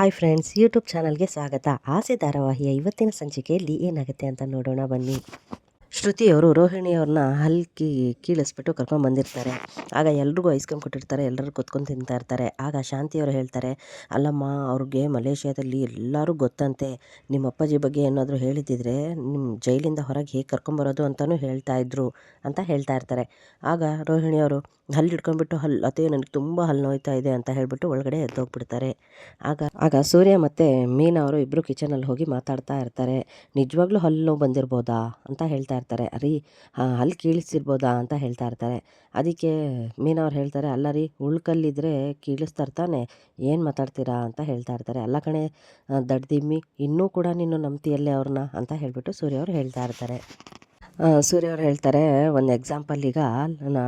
Hi friends YouTube ಚಾನಲ್ಗೆ ಸ್ವಾಗತ. ಆಸೆ ಧಾರಾವಾಹಿಯ ಇವತ್ತಿನ ಸಂಚಿಕೆಯಲ್ಲಿ ಏನಾಗುತ್ತೆ ಅಂತ ನೋಡೋಣ ಬನ್ನಿ. ಶ್ರುತಿಯವರು ರೋಹಿಣಿಯವ್ರನ್ನ ಹಲ್ಕಿ ಕೀಳಿಸ್ಬಿಟ್ಟು ಕರ್ಕೊಂಡು ಬಂದಿರ್ತಾರೆ. ಆಗ ಎಲ್ರಿಗೂ ಐಸ್ ಕ್ರೀಮ್ ಕೊಟ್ಟಿರ್ತಾರೆ ಎಲ್ಲರೂ ಕುತ್ಕೊಂಡು ತಿಂತಾ ಇರ್ತಾರೆ. ಆಗ ಶಾಂತಿಯವರು ಹೇಳ್ತಾರೆ, ಅಲ್ಲಮ್ಮ, ಅವ್ರಿಗೆ ಮಲೇಷ್ಯಾದಲ್ಲಿ ಎಲ್ಲರೂ ಗೊತ್ತಂತೆ. ನಿಮ್ಮ ಅಪ್ಪಾಜಿ ಬಗ್ಗೆ ಏನಾದರೂ ಹೇಳಿದ್ದಿದ್ರೆ ನಿಮ್ಮ ಜೈಲಿಂದ ಹೊರಗೆ ಹೇಗೆ ಕರ್ಕೊಂಬರೋದು ಅಂತಲೂ ಹೇಳ್ತಾ ಇದ್ರು, ಅಂತ ಹೇಳ್ತಾ ಇರ್ತಾರೆ. ಆಗ ರೋಹಿಣಿಯವರು, ಹಲ್ಲು ಹಿಡ್ಕೊಂಡ್ಬಿಟ್ಟು ಹಲ್ಲು, ಅತ್ತೆ ನನಗೆ ತುಂಬ ಹಲ್ಲು ನೋಯ್ತಾ ಇದೆ ಅಂತ ಹೇಳಿಬಿಟ್ಟು ಒಳಗಡೆ ಎದ್ದೋಗ್ಬಿಡ್ತಾರೆ. ಆಗ ಆಗ ಸೂರ್ಯ ಮತ್ತು ಮೀನಾ ಅವರು ಇಬ್ಬರು ಕಿಚನಲ್ಲಿ ಹೋಗಿ ಮಾತಾಡ್ತಾ ಇರ್ತಾರೆ. ನಿಜವಾಗ್ಲೂ ಹಲ್ಲು ನೋವು ಬಂದಿರ್ಬೋದಾ? ಅಂತ ಹೇಳ್ತಾ ಇರ್ತಾರೆ. ರೀ ಅಲ್ಲಿ ಕೀಳಿಸಿರ್ಬೋದಾ ಅಂತ ಹೇಳ್ತಾ ಇರ್ತಾರೆ. ಅದಕ್ಕೆ ಮೀನವ್ರು ಹೇಳ್ತಾರೆ, ಅಲ್ಲ ರೀ ಉಳ್ಕಲ್ಲಿದ್ದರೆ ಕೀಳಿಸ್ತಾರೆ ತಾನೆ ಏನು ಮಾತಾಡ್ತೀರಾ ಅಂತ ಹೇಳ್ತಾ ಇರ್ತಾರೆ. ಅಲ್ಲ ಕಣೆ ದಡ್ದಿಮ್ಮಿ, ಇನ್ನೂ ಕೂಡ ನೀನು ನಂಬ್ತಿಯಲ್ಲೇ ಅವ್ರನ್ನ? ಅಂತ ಹೇಳಿಬಿಟ್ಟು ಸೂರ್ಯ ಅವರು ಹೇಳ್ತಾ ಇರ್ತಾರೆ. ಸೂರ್ಯ ಅವ್ರು ಹೇಳ್ತಾರೆ, ಒಂದು ಎಕ್ಸಾಂಪಲ್ ಈಗ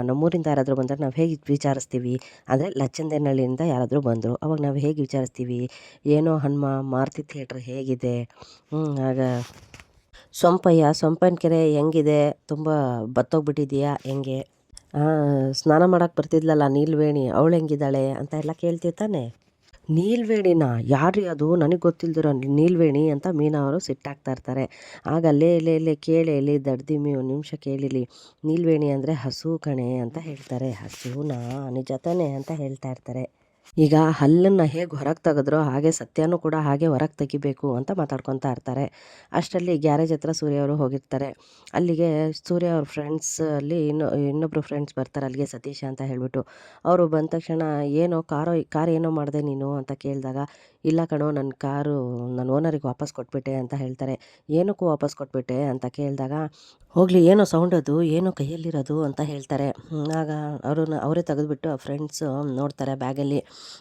ನಮ್ಮೂರಿಂದ ಯಾರಾದರೂ ಬಂದರೆ ನಾವು ಹೇಗೆ ವಿಚಾರಿಸ್ತೀವಿ? ಅಂದರೆ ಲಚ್ಚಂದೇನಹಳ್ಳಿಯಿಂದ ಯಾರಾದರೂ ಬಂದರು. ಅವಾಗ ನಾವು ಹೇಗೆ ವಿಚಾರಿಸ್ತೀವಿ? ಏನೋ ಹನುಮ, ಮಾರುತಿ ಥಿಯೇಟ್ರ್ ಹೇಗಿದೆ? ಆಗ ಸೊಂಪಯ್ಯ, ಸೊಂಪನ ಕೆರೆ ಹೆಂಗಿದೆ? ತುಂಬ ಬತ್ತೋಗ್ಬಿಟ್ಟಿದೆಯಾ? ಹೆಂಗೆ? ಸ್ನಾನ ಮಾಡೋಕ್ಕೆ ಬರ್ತಿದ್ಲಲ್ಲ ನೀಲ್ವೇಣಿ, ಅವಳು ಹೆಂಗಿದ್ದಾಳೆ ಅಂತ ಎಲ್ಲ ಕೇಳ್ತೀವಿ ತಾನೆ? ನೀಲ್ವೇಣಿನ ಯಾರು ಅದು? ನನಗೆ ಗೊತ್ತಿಲ್ದಿರೋ ನೀಲ್ವೇಣಿ ಅಂತ ಮೀನಾ ಅವರು ಸಿಟ್ಟಾಗ್ತಾ ಇರ್ತಾರೆ. ಆಗ ಲೇ ಲೇ ಲೇ, ಕೇಳಿ ದಡ್ದಿಮ್ಮಿ ಒಂದು ನಿಮಿಷ ಕೇಳಿಲಿ ನೀಲ್ವೇಣಿ ಅಂದರೆ ಹಸು ಕಣೆ ಅಂತ ಹೇಳ್ತಾರೆ. ಹಸುನಾ, ನಿಜ ತಾನೆ ಅಂತ ಹೇಳ್ತಾ ಇರ್ತಾರೆ. ಈಗ ಹಲ್ಲನ್ನು ಹೇಗೆ ಹೊರಗೆ ತೆಗೆದ್ರೋ ಹಾಗೆ ಸತ್ಯನೂ ಕೂಡ ಹಾಗೆ ಹೊರಗೆ ತೆಗಿಬೇಕು ಅಂತ ಮಾತಾಡ್ಕೊತಾ ಇರ್ತಾರೆ. ಅಷ್ಟರಲ್ಲಿ ಗ್ಯಾರೇಜ್ ಹತ್ರ ಸೂರ್ಯ ಅವರು ಹೋಗಿರ್ತಾರೆ. ಅಲ್ಲಿಗೆ ಸೂರ್ಯ ಅವ್ರ ಫ್ರೆಂಡ್ಸ್ ಅಲ್ಲಿ ಇನ್ನು, ಇನ್ನೊಬ್ರು ಫ್ರೆಂಡ್ಸ್ ಬರ್ತಾರೆ ಅಲ್ಲಿಗೆ ಸತೀಶ ಅಂತ ಹೇಳಿಬಿಟ್ಟು. ಅವರು ಬಂದ ತಕ್ಷಣ ಏನೋ ಕಾರೋ, ಕಾರ್ ಏನೋ ಮಾಡಿದೆ ನೀನು ಅಂತ ಕೇಳಿದಾಗ, ಇಲ್ಲ ಕಣೋ ನನ್ನ ಕಾರು ನನ್ನ ಓನರಿಗೆ ವಾಪಸ್ ಕೊಟ್ಬಿಟ್ಟೆ ಅಂತ ಹೇಳ್ತಾರೆ. ಏನಕ್ಕೂ ವಾಪಸ್ ಕೊಟ್ಬಿಟ್ಟೆ ಅಂತ ಕೇಳಿದಾಗ, ಹೋಗಲಿ, ಏನೋ ಸೌಂಡ್ ಅದು, ಏನೋ ಕೈಯಲ್ಲಿರೋದು ಅಂತ ಹೇಳ್ತಾರೆ. ಆಗ ಅವರು ಅವರೇ ತೆಗೆದುಬಿಟ್ಟು ಆ ಫ್ರೆಂಡ್ಸು ನೋಡ್ತಾರೆ ಬ್ಯಾಗಲ್ಲಿ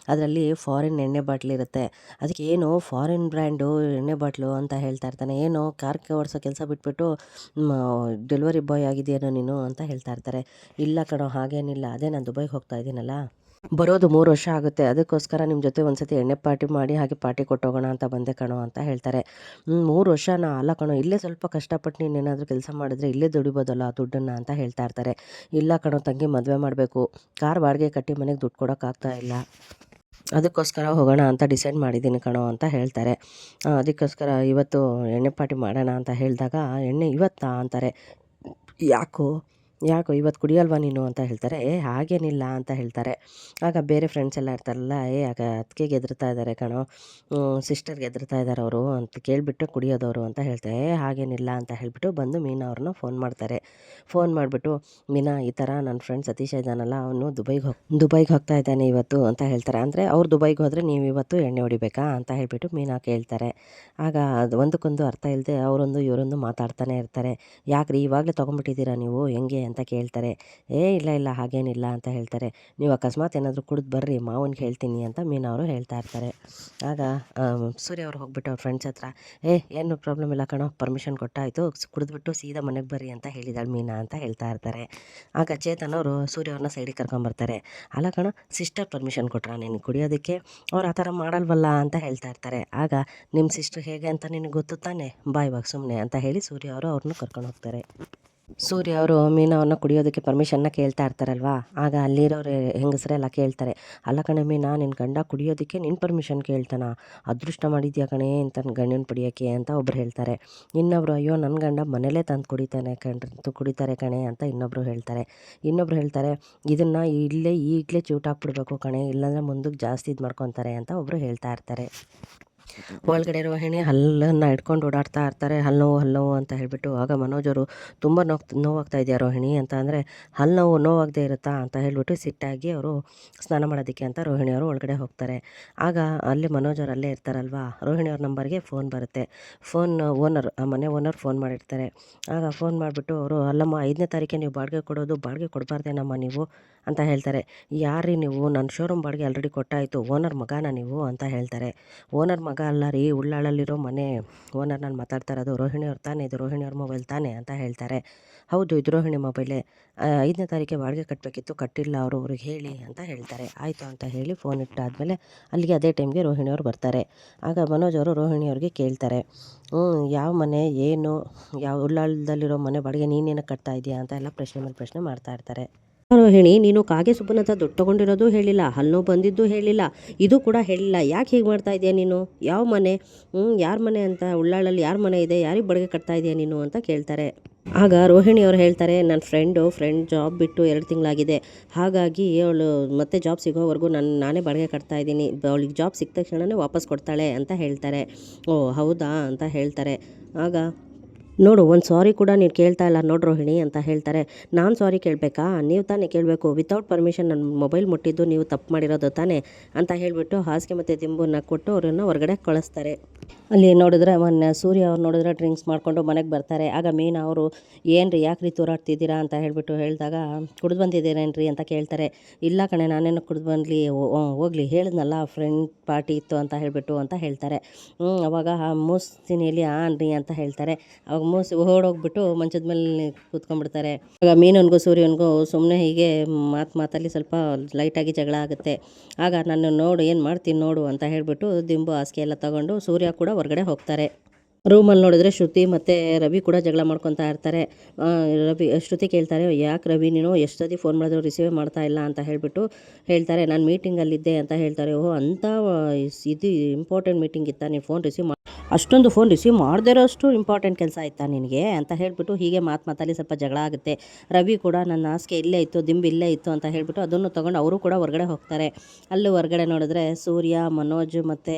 ಅದರಲ್ಲಿ ಫಾರಿನ್ ಎಣ್ಣೆ ಬಾಟ್ಲಿರುತ್ತೆ ಅದಕ್ಕೆ ಏನು ಫಾರಿನ್ ಬ್ರ್ಯಾಂಡು ಎಣ್ಣೆ ಬಾಟ್ಲು ಅಂತ ಹೇಳ್ತಾ ಇರ್ತಾನೆ. ಏನು ಕಾರ್ ಓಡಿಸೋ ಕೆಲಸ ಬಿಟ್ಬಿಟ್ಟು ಡೆಲಿವರಿ ಬಾಯ್ ಆಗಿದೆಯೇನೋ ನೀನು ಅಂತ ಹೇಳ್ತಾ ಇರ್ತಾರೆ. ಇಲ್ಲ ಕಣೋ, ಹಾಗೇನಿಲ್ಲ. ಅದೇ ನಾನು ದುಬೈಗೆ ಹೋಗ್ತಾ ಇದ್ದೀನಲ್ಲ. ಬರೋದು ಮೂರು ವರ್ಷ ಆಗುತ್ತೆ. ಅದಕ್ಕೋಸ್ಕರ ನಿಮ್ಮ ಜೊತೆ ಒಂದು ಸತಿ ಎಣ್ಣೆ ಪಾರ್ಟಿ ಮಾಡಿ, ಹಾಗೆ ಪಾರ್ಟಿ ಕೊಟ್ಟೋಗೋಣ ಅಂತ ಬಂದೆ ಕಣೋ ಅಂತ ಹೇಳ್ತಾರೆ. ಮೂರು ವರ್ಷನಾ ಅಲ್ಲ ಕಣೋ. ಇಲ್ಲೇ ಸ್ವಲ್ಪ ಕಷ್ಟಪಟ್ಟು ನೀನು ಕೆಲಸ ಮಾಡಿದ್ರೆ ಇಲ್ಲೇ ದುಡಿಬೋದಲ್ಲ ಆ ದುಡ್ಡನ್ನು ಅಂತ ಹೇಳ್ತಾ ಇರ್ತಾರೆ. ಇಲ್ಲ ಕಣೋ, ತಂಗಿ ಮದುವೆ ಮಾಡಬೇಕು. ಕಾರ್ ಬಾಡಿಗೆ ಕಟ್ಟಿ ಮನೆಗೆ ದುಡ್ಡು ಕೊಡೋಕ್ಕಾಗ್ತಾ ಇಲ್ಲ. ಅದಕ್ಕೋಸ್ಕರ ಹೋಗೋಣ ಅಂತ ಡಿಸೈಡ್ ಮಾಡಿದ್ದೀನಿ ಕಣೋ ಅಂತ ಹೇಳ್ತಾರೆ. ಅದಕ್ಕೋಸ್ಕರ ಇವತ್ತು ಎಣ್ಣೆ ಪಾರ್ಟಿ ಮಾಡೋಣ ಅಂತ ಹೇಳಿದಾಗ ಎಣ್ಣೆ ಇವತ್ತಾ? ಅಂತಾರೆ. ಯಾಕೋ. ಯಾಕೋ ಇವತ್ತು ಕುಡಿಯಲ್ವಾ ನೀನು ಅಂತ ಹೇಳ್ತಾರೆ, ಏ, ಹಾಗೇನಿಲ್ಲ ಅಂತ ಹೇಳ್ತಾರೆ. ಆಗ ಬೇರೆ ಫ್ರೆಂಡ್ಸ್ ಎಲ್ಲ ಇರ್ತಾರಲ್ಲ, ಏ, ಆಗ ಅದಕ್ಕೆ ಎದುರ್ತಾ ಇದ್ದಾರೆ ಕಣೋ ಸಿಸ್ಟರ್ಗೆ ಎದುರ್ತಾ ಇದ್ದಾರೆ ಅವರು ಅಂತ ಕೇಳಿಬಿಟ್ಟು ಕುಡಿಯೋದವರು ಅಂತ ಹೇಳ್ತಾರೆ. ಏ, ಹಾಗೇನಿಲ್ಲ ಅಂತ ಹೇಳಿಬಿಟ್ಟು ಬಂದು ಮೀನಾ ಅವ್ರನ್ನ ಫೋನ್ ಮಾಡ್ತಾರೆ. ಫೋನ್ ಮಾಡಿಬಿಟ್ಟು, ಮೀನಾ, ಈ ಥರ ನನ್ನ ಫ್ರೆಂಡ್ ಸತೀಶ ಇದ್ದಾನಲ್ಲ ಅವನು ದುಬೈಗೆ ಹೋಗಿ, ದುಬೈಗೆ ಹೋಗ್ತಾ ಇದ್ದಾನೆ ಇವತ್ತು ಅಂತ ಹೇಳ್ತಾರೆ. ಅಂದರೆ ಅವ್ರು ದುಬೈಗೆ ಹೋದರೆ ನೀವು ಇವತ್ತು ಎಣ್ಣೆ ಹೊಡಿಬೇಕಾ ಅಂತ ಹೇಳಿಬಿಟ್ಟು ಮೀನಾ ಕೇಳ್ತಾರೆ. ಆಗ ಅದು ಒಂದಕ್ಕೊಂದು ಅರ್ಥ ಇಲ್ಲದೆ ಅವರೊಂದು, ಇವರೊಂದು ಮಾತಾಡ್ತಾನೆ ಇರ್ತಾರೆ. ಯಾಕ್ರಿ, ಇವಾಗಲೇ ತೊಗೊಂಬಿಟ್ಟಿದ್ದೀರಾ ನೀವು? ಹೆಂಗೆ? ಅಂತ ಕೇಳ್ತಾರೆ. ಏ, ಇಲ್ಲ ಇಲ್ಲ, ಹಾಗೇನಿಲ್ಲ ಅಂತ ಹೇಳ್ತಾರೆ. ನೀವು ಅಕಸ್ಮಾತ್ ಏನಾದರೂ ಕುಡಿದು ಬರ್ರಿ, ಮಾವನಿಗೆ ಹೇಳ್ತೀನಿ ಅಂತ ಮೀನಾ ಅವರು ಹೇಳ್ತಾ ಇರ್ತಾರೆ. ಆಗ ಸೂರ್ಯ ಅವ್ರು ಹೋಗ್ಬಿಟ್ಟು ಅವ್ರ ಫ್ರೆಂಡ್ಸ್ ಹತ್ರ, ಏ, ಏನು ಪ್ರಾಬ್ಲಮ್ ಇಲ್ಲ ಕಣೋ ಪರ್ಮಿಷನ್ ಕೊಟ್ಟಾಯಿತು ಕುಡಿದ್ಬಿಟ್ಟು ಸೀದಾ ಮನೆಗೆ ಬರ್ರಿ ಅಂತ ಹೇಳಿದಾಳೆ ಮೀನಾ ಅಂತ ಹೇಳ್ತಾ ಇರ್ತಾರೆ. ಆಗ ಚೇತನ್ ಅವರು ಸೂರ್ಯ ಅವ್ರನ್ನ ಸೈಡಿಗೆ ಕರ್ಕೊಂಬರ್ತಾರೆ ಅಲ್ಲ ಕಣೋ ಸಿಸ್ಟರ್ ಪರ್ಮಿಷನ್ ಕೊಟ್ರಾ ನಿನಗೆ ಕುಡಿಯೋದಕ್ಕೆ? ಅವ್ರು ಆ ಥರ ಮಾಡಲ್ವಲ್ಲ ಅಂತ ಹೇಳ್ತಾ ಇರ್ತಾರೆ. ಆಗ ನಿಮ್ಮ ಸಿಸ್ಟರ್ ಹೇಗೆ ಅಂತ ನಿನಗೆ ಗೊತ್ತು ತಾನೆ? ಬಾಯ್ ಇವಾಗ ಸುಮ್ಮನೆ ಅಂತ ಹೇಳಿ ಸೂರ್ಯ ಅವರು ಅವ್ರನ್ನೂ ಕರ್ಕೊಂಡು ಹೋಗ್ತಾರೆ. ಸೂರ್ಯ ಅವರು ಮೀನವನ್ನು ಕುಡಿಯೋದಕ್ಕೆ ಪರ್ಮಿಷನ್ನ ಕೇಳ್ತಾ ಇರ್ತಾರಲ್ವ? ಆಗ ಅಲ್ಲಿರೋರು ಹೆಂಗಸರೆಲ್ಲ ಕೇಳ್ತಾರೆ, ಅಲ್ಲ ಕಣೆ ಮೀನಾ ನಿನ್ನ ಗಂಡ ಕುಡಿಯೋದಕ್ಕೆ ನಿನ್ನ ಪರ್ಮಿಷನ್ ಕೇಳ್ತಾನ? ಅದೃಷ್ಟ ಮಾಡಿದ್ಯಾ ಕಣೆ ಅಂತ ಗಂಡನ ಪಡಿಯೋಕ್ಕೆ ಅಂತ ಒಬ್ರು ಹೇಳ್ತಾರೆ. ಇನ್ನೊಬ್ರು, ಅಯ್ಯೋ ನನ್ನ ಗಂಡ ಮನೇಲೇ ತಂದು ಕುಡಿತಾನೆ ಕಂಡು ಕುಡಿತಾರೆ ಕಣೆ ಅಂತ ಇನ್ನೊಬ್ರು ಹೇಳ್ತಾರೆ. ಇನ್ನೊಬ್ರು ಹೇಳ್ತಾರೆ, ಇದನ್ನು ಇಲ್ಲೇ ಈಗಲೇ ಚೂಟಾಕ್ಬಿಡ್ಬೇಕು ಕಣೆ, ಇಲ್ಲಾಂದರೆ ಮುಂದಕ್ಕೆ ಜಾಸ್ತಿ ಇದು ಮಾಡ್ಕೊತಾರೆ ಅಂತ ಒಬ್ಬರು ಹೇಳ್ತಾ ಇರ್ತಾರೆ. ಒಳಗಡೆ ರೋಹಿಣಿ ಹಲ್ಲನ್ನು ಇಟ್ಕೊಂಡು ಓಡಾಡ್ತಾ ಇರ್ತಾರೆ. ಹಲ್ಲು ನೋವು ಹಲ್ಲು ನೋವು ಅಂತ ಹೇಳಿಬಿಟ್ಟು ಆಗ ಮನೋಜರು ತುಂಬ ನೋವು ನೋವಾಗ್ತಾ ಇದೆಯಾ ರೋಹಿಣಿ ಅಂತ ಅಂದರೆ ಹಲ್ಲು ನೋವು ನೋವಾಗದೇ ಇರುತ್ತಾ? ಅಂತ ಹೇಳಿಬಿಟ್ಟು ಸಿಟ್ಟಾಗಿ ಅವರು ಸ್ನಾನ ಮಾಡೋದಕ್ಕೆ ಅಂತ ರೋಹಿಣಿಯವರು ಒಳಗಡೆ ಹೋಗ್ತಾರೆ. ಆಗ ಅಲ್ಲಿ ಮನೋಜರು ಅಲ್ಲೇ ಇರ್ತಾರಲ್ವಾ? ರೋಹಿಣಿಯವ್ರ ನಂಬರ್ಗೆ ಫೋನ್ ಬರುತ್ತೆ. ಫೋನ್ ಓನರ್ ಆ ಮನೆ ಓನರ್ ಫೋನ್ ಮಾಡಿರ್ತಾರೆ. ಆಗ ಫೋನ್ ಮಾಡಿಬಿಟ್ಟು ಅವರು, ಅಲ್ಲಮ್ಮ, ಐದನೇ ತಾರೀಕೆ ನೀವು ಬಾಡಿಗೆ ಕೊಡೋದು, ಬಾಡಿಗೆ ಕೊಡಬಾರ್ದೇನಮ್ಮ ನೀವು? ಅಂತ ಹೇಳ್ತಾರೆ. ಯಾರೀ ನೀವು? ನನ್ನ ಶೋರೂಮ್ ಬಾಡಿಗೆ ಆಲ್ರೆಡಿ ಕೊಟ್ಟಾಯಿತು. ಓನರ್ ಮಗನ ನೀವು? ಅಂತ ಹೇಳ್ತಾರೆ. ಓನರ್ ಮಗ ಅಲ್ಲ ರೀ, ಉಳ್ಳಾಳಲ್ಲಿರೋ ಮನೆ ಓನರ್ ನಾನು ಮಾತಾಡ್ತಾ ಇರೋದು ರೋಹಿಣಿ ಅವ್ರು ತಾನೇ, ಇದು ರೋಹಿಣಿ ಅವ್ರ ಮೊಬೈಲ್ ತಾನೆ ಅಂತ ಹೇಳ್ತಾರೆ. ಹೌದು, ಇದು ರೋಹಿಣಿ ಮೊಬೈಲೇ ಐದನೇ ತಾರೀಕಿಗೆ ಬಾಡಿಗೆ ಕಟ್ಟಬೇಕಿತ್ತು ಕಟ್ಟಿಲ್ಲ ಅವರು ಅವ್ರಿಗೆ ಹೇಳಿ ಅಂತ ಹೇಳ್ತಾರೆ. ಆಯಿತು ಅಂತ ಹೇಳಿ ಫೋನ್ ಇಟ್ಟಾದಮೇಲೆ ಅಲ್ಲಿಗೆ ಅದೇ ಟೈಮ್ಗೆ ರೋಹಿಣಿಯವ್ರು ಬರ್ತಾರೆ. ಆಗ ಮನೋಜ್ ಅವರು ರೋಹಿಣಿಯವ್ರಿಗೆ ಕೇಳ್ತಾರೆ ಯಾವ ಮನೆ, ಏನು, ಯಾವ ಉಳ್ಳಾಳದಲ್ಲಿರೋ ಮನೆ ಬಾಡಿಗೆ ನೀನೇನಕ್ಕೆ ಕಟ್ತಾ ಇದೆಯಾ ಅಂತ ಎಲ್ಲ ಪ್ರಶ್ನೆ ಮೇಲೆ ಪ್ರಶ್ನೆ ಮಾಡ್ತಾ ಇರ್ತಾರೆ. ರೋಹಿಣಿ ನೀನು ಕಾಗೆ ಸುಬ್ಬನ ಹತ್ರ ದುಡ್ಡು ತಗೊಂಡಿರೋದು ಹೇಳಿಲ್ಲ ಹಲ್ಲು ಬಂದಿದ್ದು ಹೇಳಿಲ್ಲ, ಇದು ಕೂಡ ಹೇಳಿಲ್ಲ, ಯಾಕೆ ಹೀಗೆ ಮಾಡ್ತಾ ಇದೆಯಾ ನೀನು? ಯಾವ ಮನೆ? ಹ್ಞೂ ಯಾರ ಮನೆ ಅಂತ? ಉಳ್ಳಾಳಲ್ಲಿ ಯಾರ ಮನೆ ಇದೆ? ಯಾರಿಗೆ ಬಡಗೆ ಕಟ್ತಾ ಇದೆಯಾ ನೀನು ಅಂತ ಕೇಳ್ತಾರೆ. ಆಗ ರೋಹಿಣಿ ಅವ್ರು ಹೇಳ್ತಾರೆ ನನ್ನ ಫ್ರೆಂಡು ಫ್ರೆಂಡ್ ಜಾಬ್ ಬಿಟ್ಟು ಎರಡು ತಿಂಗಳಾಗಿದೆ. ಹಾಗಾಗಿ ಅವಳು ಮತ್ತೆ ಜಾಬ್ ಸಿಗೋವರೆಗೂ ನಾನು, ನಾನೇ ಬಾಡಿಗೆ ಕಟ್ತಾ ಇದ್ದೀನಿ. ಅವಳಿಗೆ ಜಾಬ್ ಸಿಕ್ಕ ತಕ್ಷಣವೇ ವಾಪಸ್ ಕೊಡ್ತಾಳೆ ಅಂತ ಹೇಳ್ತಾರೆ. ಓ, ಹೌದಾ? ಅಂತ ಹೇಳ್ತಾರೆ. ಆಗ ನೋಡು, ಒಂದು ಸಾರಿ ಕೂಡ ನೀನು ಕೇಳ್ತಾ ಇಲ್ಲ. ನೋಡಿ ರೋಹಿಣಿ ಅಂತ ಹೇಳ್ತಾರೆ. ನಾನು ಸಾರಿ ಕೇಳಬೇಕಾ? ನೀವು ತಾನೇ ಕೇಳಬೇಕು. ವಿತೌಟ್ ಪರ್ಮಿಷನ್ ನನ್ನ ಮೊಬೈಲ್ ಮುಟ್ಟಿದ್ದು, ನೀವು ತಪ್ಪು ಮಾಡಿರೋದು ತಾನೇ? ಅಂತ ಹೇಳಿಬಿಟ್ಟು ಹಾಸಿಗೆ ಮತ್ತು ದಿಂಬನ್ನ ಕೊಟ್ಟು ಅವರನ್ನು ಹೊರಗಡೆ ಕಳಿಸ್ತಾರೆ. ಅಲ್ಲಿ ನೋಡಿದ್ರೆ ಮೊನ್ನೆ ಸೂರ್ಯ ಅವ್ರು ನೋಡಿದ್ರೆ ಡ್ರಿಂಕ್ಸ್ ಮಾಡಿಕೊಂಡು ಮನೆಗೆ ಬರ್ತಾರೆ. ಆಗ ಮೀನು ಅವರು ಏನು ರೀ ಯಾಕೆ ರೀ ತೂರಾಡ್ತಿದ್ದೀರಾ? ಅಂತ ಹೇಳಿಬಿಟ್ಟು ಹೇಳಿದಾಗ, ಕುಡ್ದು ಬಂದಿದ್ದೀರೇನ್ರಿ? ಅಂತ ಕೇಳ್ತಾರೆ. ಇಲ್ಲ ಕಣೆ, ನಾನೇನು ಕುಡ್ದು ಬಂದ್ಲಿ ಹೋಗ್ಲಿ, ಹೇಳಿದ್ನಲ್ಲ ಫ್ರೆಂಡ್ ಪಾರ್ಟಿ ಇತ್ತು ಅಂತ ಹೇಳಿಬಿಟ್ಟು, ಅಂತ ಹೇಳ್ತಾರೆ. ಹ್ಞೂ ಅವಾಗ ಮೂಸ್ತೀನಿ ಇಲ್ಲಿ ಆನ್ ರೀ ಅಂತ ಹೇಳ್ತಾರೆ. ಅವಾಗ ಮೂಸಿ, ಓಡೋಗ್ಬಿಟ್ಟು ಮಂಚದ ಮೇಲೆ ಕೂತ್ಕೊಂಡ್ಬಿಡ್ತಾರೆ. ಆಗ ಮೀನನ್ಗೂ ಸೂರ್ಯನಿಗೂ ಸುಮ್ಮನೆ ಹೀಗೆ ಮಾತು ಮಾತಲ್ಲಿ ಸ್ವಲ್ಪ ಲೈಟಾಗಿ ಜಗಳ ಆಗುತ್ತೆ. ಆಗ ನಾನು ನೋಡು, ಏನು ಮಾಡ್ತೀನಿ ನೋಡು, ಅಂತ ಹೇಳಿಬಿಟ್ಟು ದಿಂಬು ಹಾಸಿಗೆ ಎಲ್ಲ ತಗೊಂಡು ಸೂರ್ಯ ಕೂಡ ಹೊರಗಡೆ ಹೋಗ್ತಾರೆ. ರೂಮಲ್ಲಿ ನೋಡಿದ್ರೆ ಶ್ರುತಿ ಮತ್ತು ರವಿ ಕೂಡ ಜಗಳ ಮಾಡ್ಕೊತಾ ಇರ್ತಾರೆ. ರವಿ, ಶ್ರುತಿ ಕೇಳ್ತಾರೆ, ಯಾಕೆ ರವಿ ನೀನು ಎಷ್ಟು ಫೋನ್ ಮಾಡಿದ್ರು ರಿಸೀವ್ ಮಾಡ್ತಾ ಇಲ್ಲ? ಅಂತ ಹೇಳಿಬಿಟ್ಟು ಹೇಳ್ತಾರೆ, ನಾನು ಮೀಟಿಂಗಲ್ಲಿದ್ದೆ ಅಂತ ಹೇಳ್ತಾರೆ. ಓಹ್, ಅಂಥ ಇದು ಇಂಪಾರ್ಟೆಂಟ್ ಮೀಟಿಂಗ್ ಇತ್ತ? ನೀನು ಫೋನ್ ರಿಸೀವ್ ಮಾಡಿ ಅಷ್ಟೊಂದು ಫೋನ್ ರಿಸೀವ್ ಮಾಡದೇ ಇರೋಷ್ಟು ಇಂಪಾರ್ಟೆಂಟ್ ಕೆಲಸ ಆಯ್ತಾ ನಿನಗೆ? ಅಂತ ಹೇಳಿಬಿಟ್ಟು ಹೀಗೆ ಮಾತು ಮಾತಲ್ಲಿ ಸ್ವಲ್ಪ ಜಗಳ ಆಗುತ್ತೆ. ರವಿ ಕೂಡ, ನನ್ನ ಹಾಸಿಗೆ ಇಲ್ಲೇ ಇತ್ತು, ದಿಂಬು ಇಲ್ಲೇ ಇತ್ತು ಅಂತ ಹೇಳಿಬಿಟ್ಟು ಅದನ್ನು ತೊಗೊಂಡು ಅವರು ಕೂಡ ಹೊರಗಡೆ ಹೋಗ್ತಾರೆ. ಅಲ್ಲಿ ಹೊರಗಡೆ ನೋಡಿದ್ರೆ ಸೂರ್ಯ, ಮನೋಜ್ ಮತ್ತು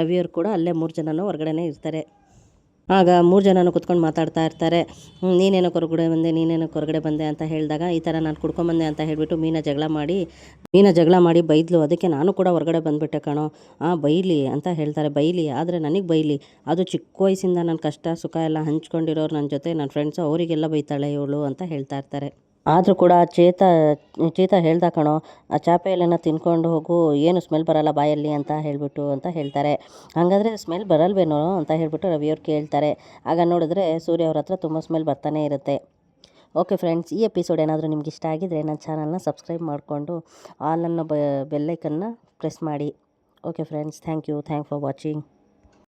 ರವಿಯವರು ಕೂಡ ಅಲ್ಲೇ ಮೂರು ಜನನೂ ಹೊರಗಡೆನೇ ಇರ್ತಾರೆ. ಆಗ ಮೂರು ಜನನು ಕುತ್ಕೊಂಡು ಮಾತಾಡ್ತಾ ಇರ್ತಾರೆ. ನೀನೇನೋ ಹೊರಗಡೆ ಬಂದೆ, ನೀನೇನೋ ಹೊರಗಡೆ ಬಂದೆ ಅಂತ ಹೇಳಿದಾಗ ಈ ಥರ ನಾನು ಕುಡ್ಕೊಂಬಂದೆ ಅಂತ ಹೇಳಿಬಿಟ್ಟು ಮೀನ ಜಗಳ ಮಾಡಿ, ಮೀನ ಜಗಳ ಮಾಡಿ ಬೈದ್ಲು. ಅದಕ್ಕೆ ನಾನು ಕೂಡ ಹೊರಗಡೆ ಬಂದುಬಿಟ್ಟೆ ಕಣೋ. ಆ, ಬೈಲಿ ಅಂತ ಹೇಳ್ತಾರೆ. ಬೈಲಿ, ಆದರೆ ನನಗೆ ಬೈಲಿ. ಅದು ಚಿಕ್ಕ ವಯಸ್ಸಿಂದ ನನ್ನ ಕಷ್ಟ ಸುಖ ಎಲ್ಲ ಹಂಚ್ಕೊಂಡಿರೋರು ನನ್ನ ಜೊತೆ ನನ್ನ ಫ್ರೆಂಡ್ಸು ಅವರಿಗೆಲ್ಲ ಬೈತಾಳೆ ಇವಳು ಅಂತ ಹೇಳ್ತಾ ಇರ್ತಾರೆ. ಆದರೂ ಕೂಡ ಚೇತ ಚೇತ ಹೇಳ್ದ ಕಣೋ, ಆ ಚಾಪೆ ತಿನ್ಕೊಂಡು ಹೋಗು, ಏನು ಸ್ಮೆಲ್ ಬರಲ್ಲ ಬಾಯಲ್ಲಿ ಅಂತ ಹೇಳಿಬಿಟ್ಟು ಅಂತ ಹೇಳ್ತಾರೆ. ಹಾಗಾದರೆ ಸ್ಮೆಲ್ ಬರಲ್ವೇನೋ ಅಂತ ಹೇಳ್ಬಿಟ್ಟು ರವಿಯವ್ರು ಕೇಳ್ತಾರೆ. ಆಗ ನೋಡಿದ್ರೆ ಸೂರ್ಯ ಅವ್ರ ಹತ್ರ ತುಂಬ ಸ್ಮೆಲ್ ಬರ್ತಾನೆ ಇರುತ್ತೆ. ಓಕೆ ಫ್ರೆಂಡ್ಸ್ ಈ ಎಪಿಸೋಡ್ ಏನಾದರೂ ನಿಮ್ಗೆ ಇಷ್ಟ ಆಗಿದ್ರೆ ನನ್ನ ಚಾನಲ್ನ ಸಬ್ಸ್ಕ್ರೈಬ್ ಮಾಡಿಕೊಂಡು ಆಲ್ ಅನ್ನೋ ಬೆಲ್ಲೈಕನ್ನ ಪ್ರೆಸ್ ಮಾಡಿ. Okay friends thank you thank for watching